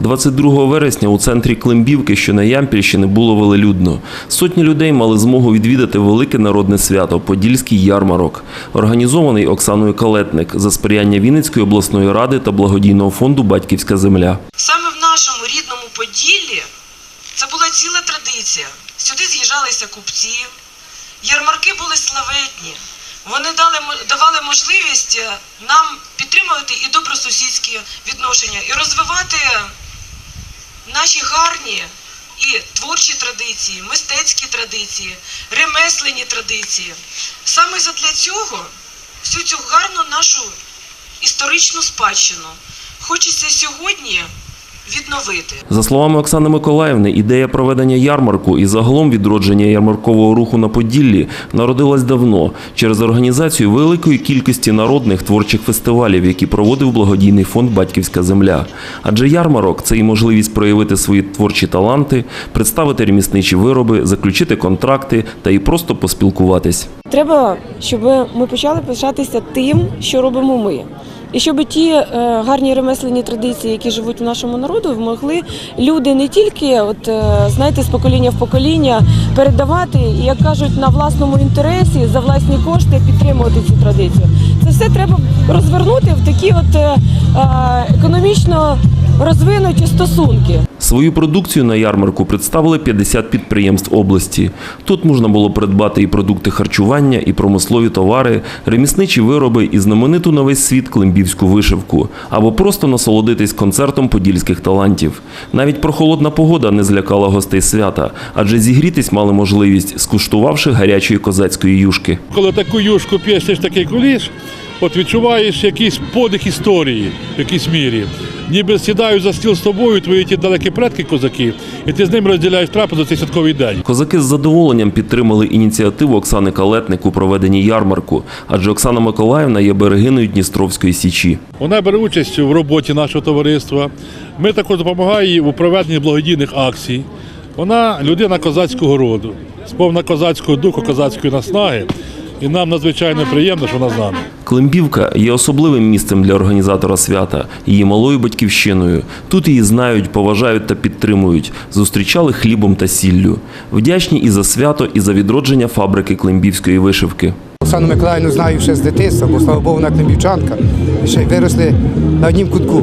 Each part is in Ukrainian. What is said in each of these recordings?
22 вересня у центрі Климбівки, що на Ямпільщини, було велелюдно. Сотні людей мали змогу відвідати велике народне свято Подільський ярмарок, організований Оксаною Калетник за сприяння Вінницької обласної ради та благодійного фонду Батьківська земля. Саме в нашому рідному Поділлі це була ціла традиція. Сюди з'їжджалися купці, ярмарки були славетні. Вони дали, давали можливість е, нам підтримувати і добросусідські відношення, і розвивати наші гарні і творчі традиції, мистецькі традиції, ремесленні традиції. Саме задля цього всю цю гарну нашу історичну спадщину хочеться сьогодні відновити. За словами Оксани Миколаївни, ідея проведення ярмарку і загалом відродження ярмаркового руху на Поділлі народилась давно через організацію великої кількості народних творчих фестивалів, які проводив благодійний фонд Батьківська земля. Адже ярмарок це і можливість проявити свої творчі таланти, представити ремісничі вироби, заключити контракти та і просто поспілкуватись. Треба, щоб ми почали пишатися тим, що робимо ми. І щоб ті е, гарні ремесленні традиції, які живуть в нашому народу, могли люди не тільки, от е, знаєте, з покоління в покоління передавати і, як кажуть, на власному інтересі за власні кошти підтримувати цю традицію. Це все треба розвернути в такі от е, економічно розвинуті стосунки. Свою продукцію на ярмарку представили 50 підприємств області. Тут можна було придбати і продукти харчування, і промислові товари, ремісничі вироби, і знамениту на весь світ климбівську вишивку, або просто насолодитись концертом подільських талантів. Навіть прохолодна погода не злякала гостей свята, адже зігрітись мали можливість, скуштувавши гарячої козацької юшки. Коли таку юшку п'єш, такий куліш, от відчуваєш якийсь подих історії в якійсь мірі. Ніби сідають за стіл з тобою твої ті далекі предки козаки, і ти з ними розділяєш трапезу цей святковий день. Козаки з задоволенням підтримали ініціативу Оксани Калетник у проведенні ярмарку, адже Оксана Миколаївна є берегиною Дністровської січі. Вона бере участь в роботі нашого товариства. Ми також допомагаємо їй у проведенні благодійних акцій. Вона людина козацького роду, сповна козацького духу, козацької наснаги. І нам надзвичайно приємно, що вона з нами. Климбівка є особливим місцем для організатора свята, її малою батьківщиною. Тут її знають, поважають та підтримують. Зустрічали хлібом та сіллю. Вдячні і за свято, і за відродження фабрики климбівської вишивки. Оксану Миколаївну знаю ще з дитинства, бо слава Богу, вона климбівчанка. Ще виросли на однім кутку.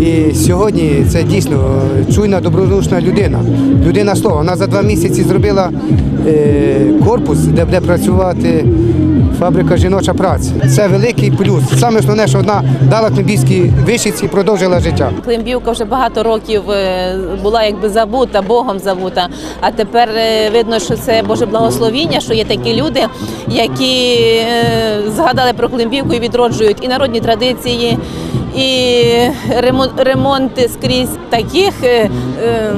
І сьогодні це дійсно чуйна, добродушна людина. Людина слова. Вона за два місяці зробила е, корпус, де буде працювати фабрика жіноча праця. Це великий плюс. Саме основне, що вона дала климбівській вишивці і продовжила життя. Климбівка вже багато років е, була якби забута, Богом забута. А тепер е, видно, що це Боже благословіння, що є такі люди, які е, згадали про Климбівку і відроджують і народні традиції, і ремон- ремонти скрізь таких е, е,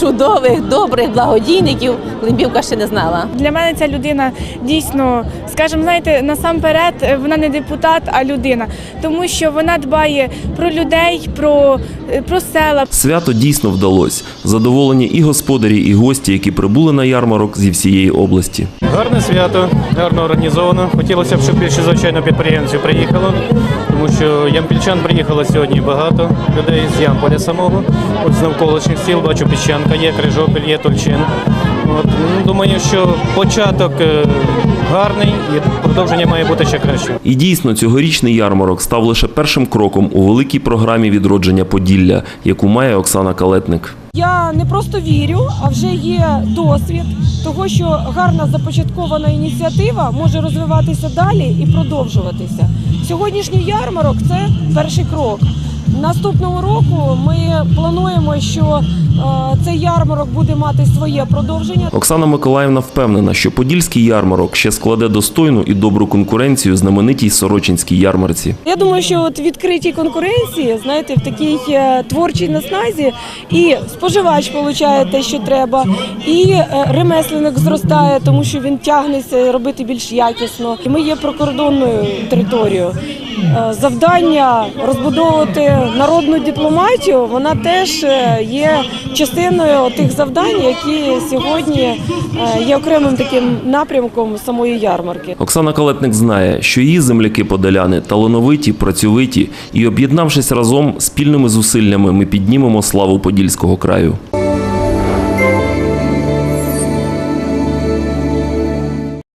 чудових, добрих благодійників Климбівка ще не знала. Для мене ця людина дійсно, скажімо, знаєте, насамперед вона не депутат, а людина, тому що вона дбає про людей, про, про села, Свято дійсно вдалось. Задоволені і господарі, і гості, які прибули на ярмарок зі всієї області. Гарне свято, гарно організовано. Хотілося б, щоб більше, звичайно, підприємців приїхало, тому що ямпільчан приїхало сьогодні багато людей з Ямполя самого. От з навколишніх сіл бачу Піщанка є, Крижопіль є, Тульчин. От, ну, думаю, що початок е, гарний і продовження має бути ще краще. І дійсно, цьогорічний ярмарок став лише першим кроком у великій програмі відродження Поділля, яку має Оксана Калетник. Я не просто вірю, а вже є досвід того, що гарна започаткована ініціатива може розвиватися далі і продовжуватися. Сьогоднішній ярмарок це перший крок. Наступного року ми плануємо, що цей ярмарок буде мати своє продовження. Оксана Миколаївна впевнена, що Подільський ярмарок ще складе достойну і добру конкуренцію знаменитій Сорочинській ярмарці. Я думаю, що от відкритій конкуренції, знаєте, в такій е, творчій насназі, і споживач получає те, що треба, і е, ремесленник зростає, тому що він тягнеться робити більш якісно. Ми є прикордонною територією. е, завдання розбудовувати народну дипломатію, вона теж е, є частиною тих завдань, які сьогодні е, є окремим таким напрямком самої ярмарки. Оксана Калетник знає, що її земляки-подоляни талановиті, працьовиті і, об'єднавшись разом спільними зусиллями, ми піднімемо славу Подільського краю.